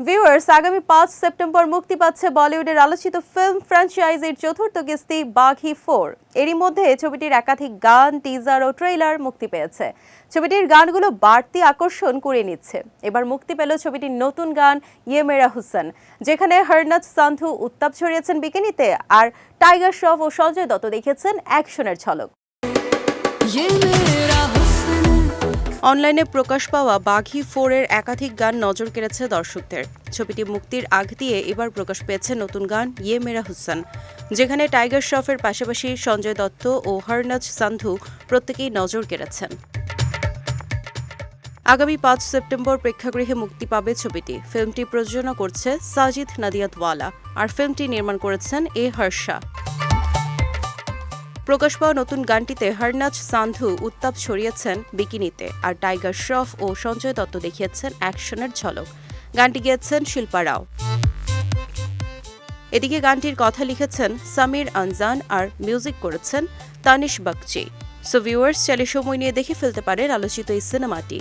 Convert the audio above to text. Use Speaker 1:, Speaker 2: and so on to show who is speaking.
Speaker 1: Viewers আগামী পাঁচ September মুক্তি পাচ্ছে বলিউডের আলোচিত ফিল্ম ফ্র্যাঞ্চাইজির চতুর্থ কিস্তি, বাঘি ফোর। এরই মধ্যে ছবিটির একাধিক গান টিজার ও ট্রেলার মুক্তি পেয়েছে। ছবিটির গানগুলো বাড়তি আকর্ষণ করে নিচ্ছে। এবার মুক্তি পেল ছবিটির নতুন গান ইয়ে মেরা হুসেন, যেখানে হরনাথ সান্ধু উত্তাপ ছড়িয়েছেন বিকিনিতে আর টাইগার শ্রফ ও সঞ্জয় দত্ত দেখেছেন অ্যাকশনের ঝলক।
Speaker 2: ইয়ে
Speaker 1: অনলাইনে প্রকাশ পাওয়া বাঘি ফোরের একাধিক গান নজর কেড়েছে দর্শকদের। ছবিটি মুক্তির আগ দিয়ে এবার প্রকাশ পেয়েছে নতুন গান ইয়ে মেরা হুসেন, যেখানে টাইগার শ্রফের পাশাপাশি সঞ্জয় দত্ত ও হরনাজ সান্ধু প্রত্যেকেই নজর কেড়েছেন। আগামী পাঁচ সেপ্টেম্বর প্রেক্ষাগৃহে মুক্তি পাবে ছবিটি। ফিল্মটি প্রযোজনা করছে সাজিদ নাদিয়াতওয়ালা, আর ফিল্মটি নির্মাণ করেছেন এ হর্ষা। প্রকাশ পাওয়া নতুন গানটিতে হরনাজ সান্ধু উত্তাপ ছড়িয়েছেন বিকিনিতে আর টাইগার শ্রফ ও সঞ্জয় দত্ত দেখিয়েছেন অ্যাকশনের ঝলক। গানটি গেয়েছেন শিল্পা রাও। এদিকে গানটির কথা লিখেছেন সামির আনজান আর মিউজিক করেছেন তানিশ বাগচি। সো ভিউয়ার্স চাইলে সময় নিয়ে দেখে ফেলতে পারেন আলোচিত এই সিনেমাটি।